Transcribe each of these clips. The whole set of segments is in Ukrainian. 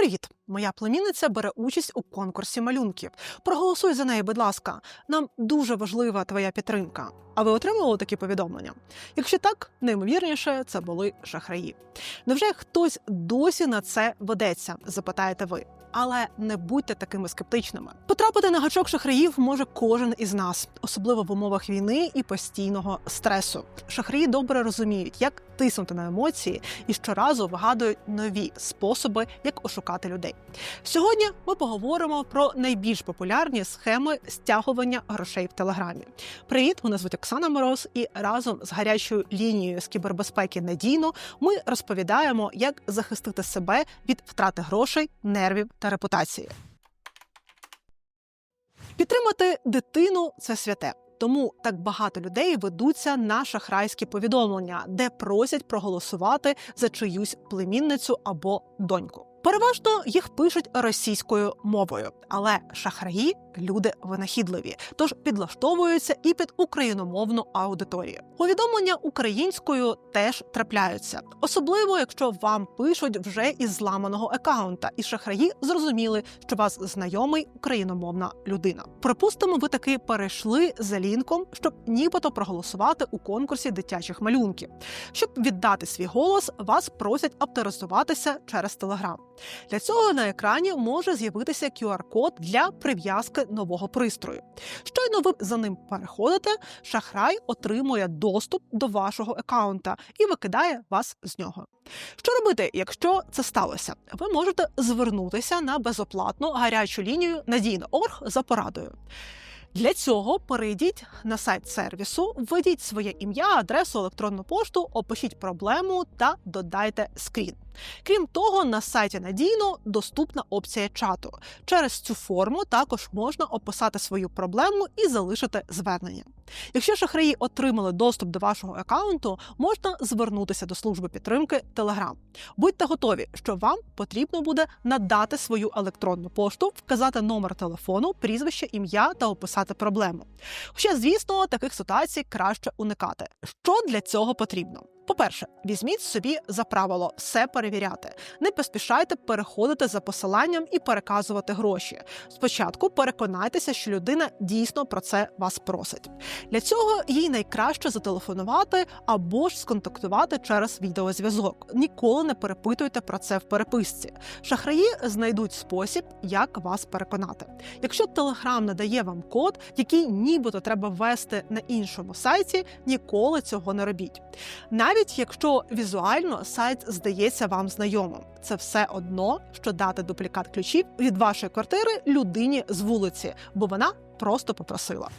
Привіт! Моя племінниця бере участь у конкурсі малюнків. Проголосуй за неї, будь ласка. Нам дуже важлива твоя підтримка. А ви отримували такі повідомлення? Якщо так, неймовірніше це були шахраї. Невже хтось досі на це ведеться? Запитаєте ви. Але не будьте такими скептичними. Потрапити на гачок шахраїв може кожен із нас, особливо в умовах війни і постійного стресу. Шахраї добре розуміють, як тиснути на емоції і щоразу вигадують нові способи, як ошукати людей. Сьогодні ми поговоримо про найбільш популярні схеми стягування грошей в телеграмі. Привіт, мене звуть Оксана Мороз, і разом з гарячою лінією з кібербезпеки надійно ми розповідаємо, як захистити себе від втрати грошей, нервів та репутації. Підтримати дитину це святе. Тому так багато людей ведуться на шахрайські повідомлення, де просять проголосувати за чиюсь племінницю або доньку. Переважно їх пишуть російською мовою, але шахраї люди винахідливі, тож підлаштовуються і під україномовну аудиторію. Повідомлення українською теж трапляються, особливо якщо вам пишуть вже із зламаного акаунта, і шахраї зрозуміли, що вас знайомий україномовна людина. Припустимо, ви таки перейшли за лінком, щоб нібито проголосувати у конкурсі дитячих малюнків. Щоб віддати свій голос, вас просять авторизуватися через телеграм. Для цього на екрані може з'явитися QR-код для прив'язки нового пристрою. Щойно ви за ним переходите, шахрай отримує доступ до вашого аккаунта і викидає вас з нього. Що робити, якщо це сталося? Ви можете звернутися на безоплатну гарячу лінію надійно.орг за порадою. Для цього перейдіть на сайт сервісу, введіть своє ім'я, адресу, електронну пошту, опишіть проблему та додайте скрін. Крім того, на сайті надійно доступна опція чату. Через цю форму також можна описати свою проблему і залишити звернення. Якщо шахраї отримали доступ до вашого аккаунту, можна звернутися до служби підтримки Telegram. Будьте готові, що вам потрібно буде надати свою електронну пошту, вказати номер телефону, прізвище, ім'я та описати проблему. Хоча, звісно, таких ситуацій краще уникати. Що для цього потрібно? По-перше, візьміть собі за правило все перевіряти. Не поспішайте переходити за посиланням і переказувати гроші. Спочатку переконайтеся, що людина дійсно про це вас просить. Для цього їй найкраще зателефонувати або ж сконтактувати через відеозв'язок. Ніколи не перепитуйте про це в переписці. Шахраї знайдуть спосіб, як вас переконати. Якщо Telegram надає вам код, який нібито треба ввести на іншому сайті, ніколи цього не робіть. Навіть якщо візуально сайт здається вам знайомим, це все одно, що дати дуплікат ключів від вашої квартири людині з вулиці, бо вона просто попросила.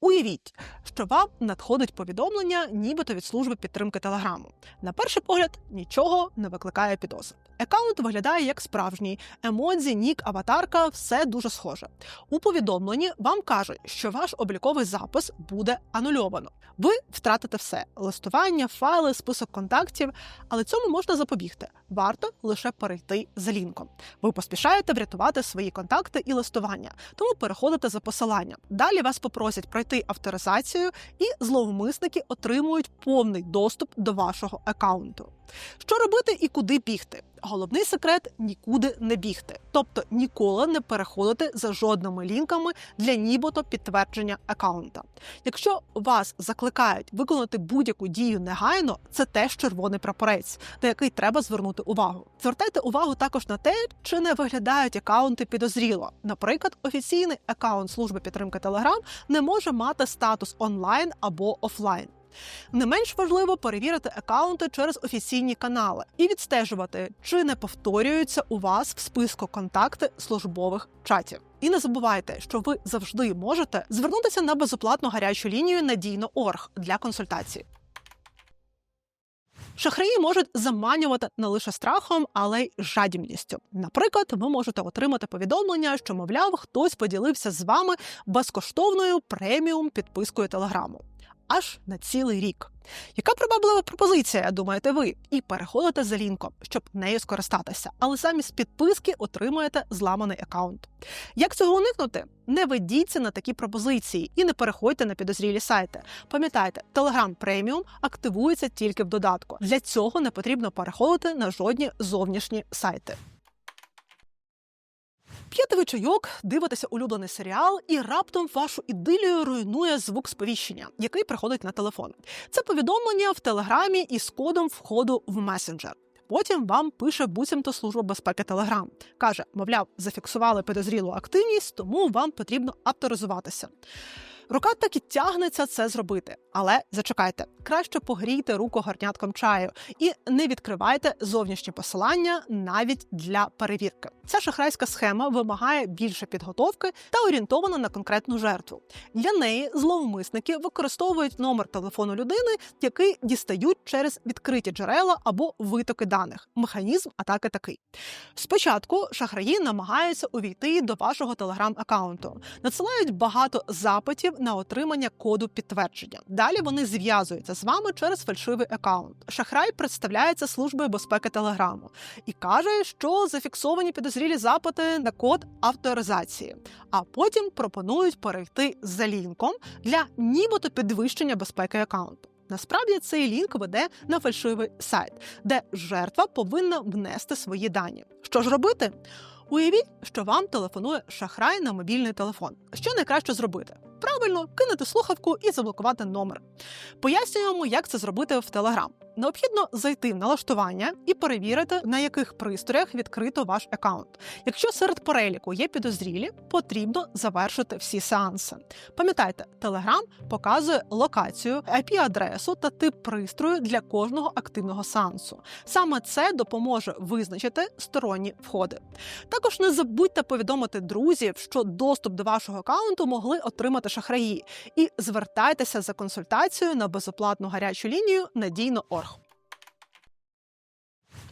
Уявіть, що вам надходить повідомлення, нібито від служби підтримки телеграму. На перший погляд нічого не викликає підозр. Аккаунт виглядає як справжній, емодзі, нік, аватарка все дуже схоже. У повідомленні вам кажуть, що ваш обліковий запис буде анульовано. Ви втратите все: листування, файли, список контактів, але цьому можна запобігти. Варто лише перейти за лінком. Ви поспішаєте врятувати свої контакти і листування, тому переходите за посиланням. Далі вас попросять пройти авторизацію, і зловмисники отримують повний доступ до вашого аккаунту. Що робити і куди бігти? Головний секрет нікуди не бігти, тобто ніколи не переходити за жодними лінками для нібито підтвердження аккаунта. Якщо вас закликають виконати будь-яку дію негайно, це теж червоний прапорець, на який треба звернути увагу. Звертайте увагу також на те, чи не виглядають аккаунти підозріло. Наприклад, офіційний аккаунт служби підтримки Telegram не може мати статус онлайн або офлайн. Не менш важливо перевірити акаунти через офіційні канали і відстежувати, чи не повторюються у вас в списку контакти службових чатів. І не забувайте, що ви завжди можете звернутися на безоплатну гарячу лінію надійно.орг для консультацій. Шахраї можуть заманювати не лише страхом, але й жадібністю. Наприклад, ви можете отримати повідомлення, що, мовляв, хтось поділився з вами безкоштовною преміум підпискою телеграму. Аж на цілий рік. Яка приваблива пропозиція, думаєте ви? І переходите за лінком, щоб нею скористатися, але замість підписки отримуєте зламаний аккаунт. Як цього уникнути? Не ведіться на такі пропозиції і не переходьте на підозрілі сайти. Пам'ятайте, Telegram Premium активується тільки в додатку. Для цього не потрібно переходити на жодні зовнішні сайти. П'єте ви чайок, дивитеся улюблений серіал, і раптом вашу ідилію руйнує звук сповіщення, який приходить на телефон. Це повідомлення в телеграмі із кодом входу в месенджер. Потім вам пише буцімто служба безпеки Телеграм. Каже, мовляв, зафіксували підозрілу активність, тому вам потрібно авторизуватися. Рука так і тягнеться це зробити, але зачекайте, краще погрійте руку гарнятком чаю і не відкривайте зовнішні посилання навіть для перевірки. Ця шахрайська схема вимагає більше підготовки та орієнтована на конкретну жертву. Для неї зловмисники використовують номер телефону людини, який дістають через відкриті джерела або витоки даних. Механізм атаки такий: спочатку шахраї намагаються увійти до вашого телеграм-аккаунту, надсилають багато запитів на отримання коду підтвердження. Далі вони зв'язуються з вами через фальшивий аккаунт. Шахрай представляється службою безпеки Телеграму і каже, що зафіксовані підозрілі запити на код авторизації, а потім пропонують перейти за лінком для нібито підвищення безпеки аккаунту. Насправді цей лінк веде на фальшивий сайт, де жертва повинна внести свої дані. Що ж робити? Уявіть, що вам телефонує шахрай на мобільний телефон. Що найкраще зробити? Правильно кинути слухавку і заблокувати номер. Пояснюємо, як це зробити в Telegram. Необхідно зайти в налаштування і перевірити, на яких пристроях відкрито ваш аккаунт. Якщо серед переліку є підозрілі, потрібно завершити всі сеанси. Пам'ятайте, Telegram показує локацію, IP-адресу та тип пристрою для кожного активного сеансу. Саме це допоможе визначити сторонні входи. Також не забудьте повідомити друзів, що доступ до вашого аккаунту могли отримати шахраї, і звертайтеся за консультацією на безоплатну гарячу лінію надійно.орг.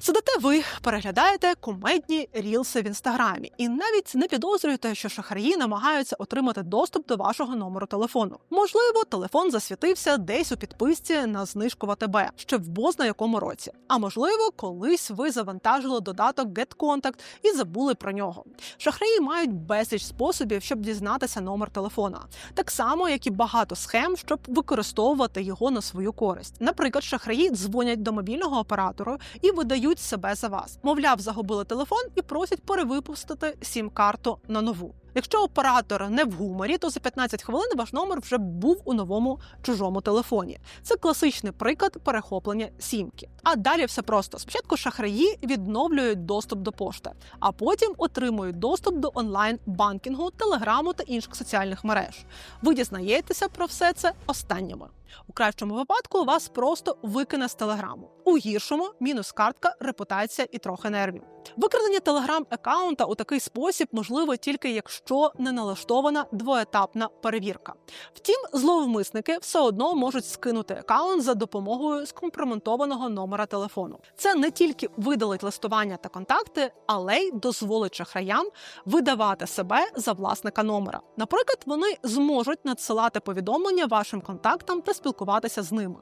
Сидите ви, переглядаєте кумедні рілси в інстаграмі і навіть не підозрюєте, що шахраї намагаються отримати доступ до вашого номеру телефону. Можливо, телефон засвітився десь у підписці на знижку в АТБ ще в бозна якому році. А можливо, колись ви завантажили додаток GetContact і забули про нього. Шахраї мають безліч способів, щоб дізнатися номер телефона, так само як і багато схем, щоб використовувати його на свою користь. Наприклад, шахраї дзвонять до мобільного оператору і видають себе за вас. Мовляв, загубили телефон і просять перевипустити сім-карту на нову. Якщо оператор не в гуморі, то за 15 хвилин ваш номер вже був у новому чужому телефоні. Це класичний приклад перехоплення сімки. А далі все просто: спочатку шахраї відновлюють доступ до пошти, а потім отримують доступ до онлайн-банкінгу, телеграму та інших соціальних мереж. Ви дізнаєтеся про все це останніми. У кращому випадку вас просто викине з телеграму. У гіршому мінус картка, репутація і трохи нервів. Викрадення телеграм-аккаунта у такий спосіб можливо тільки якщо не налаштована двоетапна перевірка. Втім, зловмисники все одно можуть скинути аккаунт за допомогою скомпроментованого номера телефону. Це не тільки видалить листування та контакти, але й дозволить шахраям видавати себе за власника номера. Наприклад, вони зможуть надсилати повідомлення вашим контактам та спілкуватися з ними.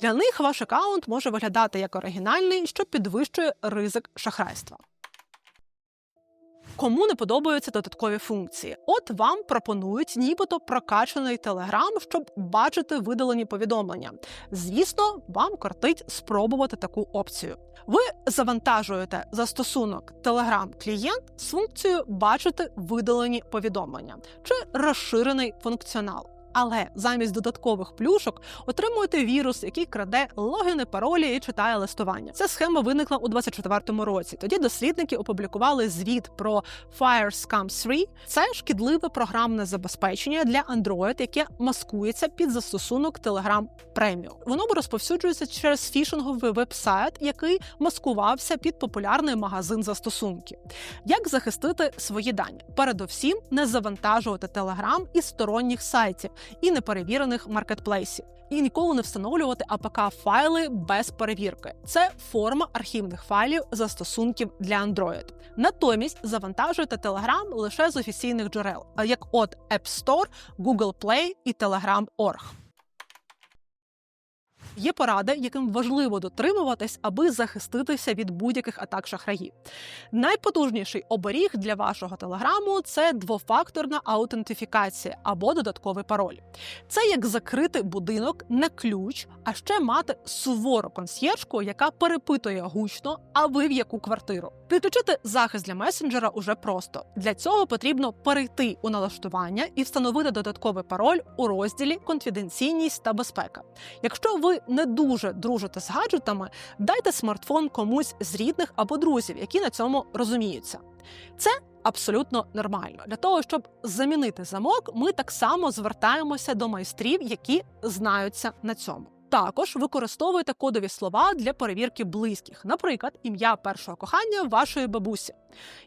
Для них ваш аккаунт може виглядати як оригінальний, що підвищує ризик шахрайства. Кому не подобаються додаткові функції? От вам пропонують нібито прокачаний телеграм, щоб бачити видалені повідомлення. Звісно, вам кортить спробувати таку опцію. Ви завантажуєте застосунок Telegram клієнт з функцією бачити видалені повідомлення чи розширений функціонал але замість додаткових плюшок отримуєте вірус, який краде логіни, паролі і читає листування. Ця схема виникла у 2024 році. Тоді дослідники опублікували звіт про FireScam 3. Це шкідливе програмне забезпечення для Android, яке маскується під застосунок Telegram Premium. Воно розповсюджується через фішинговий веб-сайт, який маскувався під популярний магазин застосунків. Як захистити свої дані? Передовсім не завантажувати Telegram із сторонніх сайтів, і неперевірених маркетплейсів. І ніколи не встановлювати АПК-файли без перевірки. Це форма архівних файлів застосунків для Android. Натомість завантажуйте Telegram лише з офіційних джерел, як от App Store, Google Play і Telegram.org. є поради, яким важливо дотримуватись, аби захиститися від будь-яких атак шахраїв. Найпотужніший оберіг для вашого телеграму це двофакторна аутентифікація або додатковий пароль. Це як закрити будинок на ключ, а ще мати сувору консьєржку, яка перепитує гучно, а ви в яку квартиру. Підключити захист для месенджера уже просто. Для цього потрібно перейти у налаштування і встановити додатковий пароль у розділі Конфіденційність та безпека. Якщо ви не дуже дружите з гаджетами, дайте смартфон комусь з рідних або друзів, які на цьому розуміються. Це абсолютно нормально. Для того, щоб замінити замок, ми так само звертаємося до майстрів, які знаються на цьому. Також використовуйте кодові слова для перевірки близьких, наприклад, ім'я першого кохання вашої бабусі.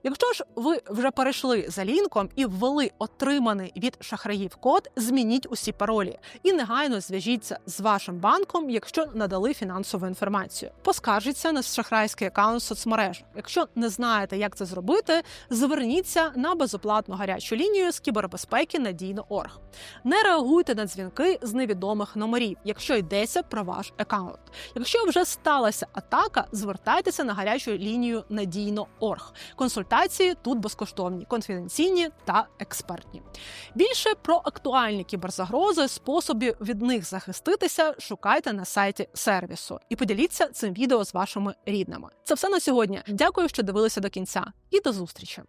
Якщо ж ви вже перейшли за лінком і ввели отриманий від шахраїв код, змініть усі паролі і негайно зв'яжіться з вашим банком, якщо надали фінансову інформацію. Поскаржіться на шахрайський аккаунт соцмереж. Якщо не знаєте, як це зробити, зверніться на безоплатну гарячу лінію з кібербезпеки надійно.орг. Не реагуйте на дзвінки з невідомих номерів, якщо йдеться про ваш аккаунт. Якщо вже сталася атака, звертайтеся на гарячу лінію надійно.орг. Консультації тут безкоштовні, конфіденційні та експертні. Більше про актуальні кіберзагрози, способи від них захиститися, шукайте на сайті сервісу і поділіться цим відео з вашими рідними. Це все на сьогодні. Дякую, що дивилися до кінця, і до зустрічі.